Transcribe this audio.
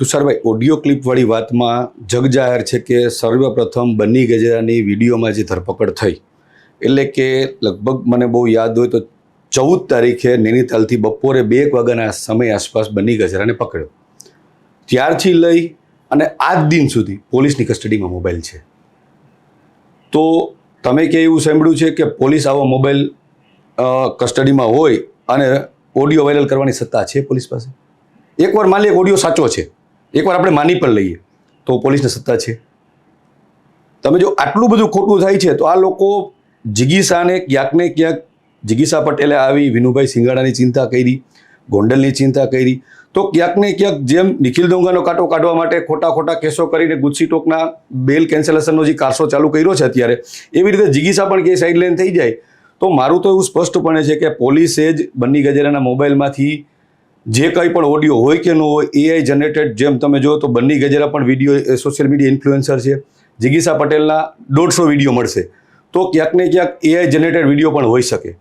Tusharbhai audio ક્લિપવાળી વાતમાં જગજાહેર છે કે સર્વપ્રથમ બન્ની ગજરાની વિડીયોમાં જે ધરપકડ થઈ, એટલે કે લગભગ મને બહુ યાદ હોય તો ચૌદ તારીખે નૈનીતાલથી બપોરે બે એક વાગ્યાના સમય આસપાસ બન્ની ગજરાને પકડ્યો. ત્યારથી લઈ અને આજ દિન સુધી પોલીસની કસ્ટડીમાં મોબાઈલ છે. તો તમે કે એવું સાંભળ્યું છે કે પોલીસ આવો મોબાઈલ કસ્ટડીમાં હોય અને ઓડિયો વાયરલ કરવાની સત્તા છે પોલીસ પાસે? એકવાર માની લે ઓડિયો સાચો છે. એકવાર આપણે માની પણ લઈએ તો પોલીસને સત્તા છે. તમે જો આટલું બધું ખોટું થાય છે તો આ લોકો જિગીસાને ક્યાંક ને ક્યાંક જિગીસા પટેલે આવી, વિનુભાઈ સિંગાડાની ચિંતા કરી, ગોંડલની ચિંતા કરી. તો ક્યાંક ને ક્યાંક જેમ નિખિલ દોંગાનો કાંટો કાઢવા માટે ખોટા ખોટા કેસો કરીને ગુજસી ટોકના બેલ કેન્સલેશનનો જે કારસો ચાલુ કર્યો છે અત્યારે, એવી રીતે જિગીસા પણ કે સાઇડલાઇન થઈ જાય. તો મારું તો એવું સ્પષ્ટપણે છે કે પોલીસે જ બન્ની ગજેરાના મોબાઈલમાંથી જે કંઈ પણ ઓડિયો હોય કે ન હોય એઆઈ જનરેટેડ જેમ તમે જો તો બન્ની ગજેરા પણ વીડિયો સોશિયલ મીડિયા ઇન્ફ્લુએન્સર છે. જિગીસા પટેલના દોઢસો વીડિયો મળશે. તો ક્યાંક ને ક્યાંક એઆઈ જનરેટેડ વીડિયો પણ હોઈ શકે.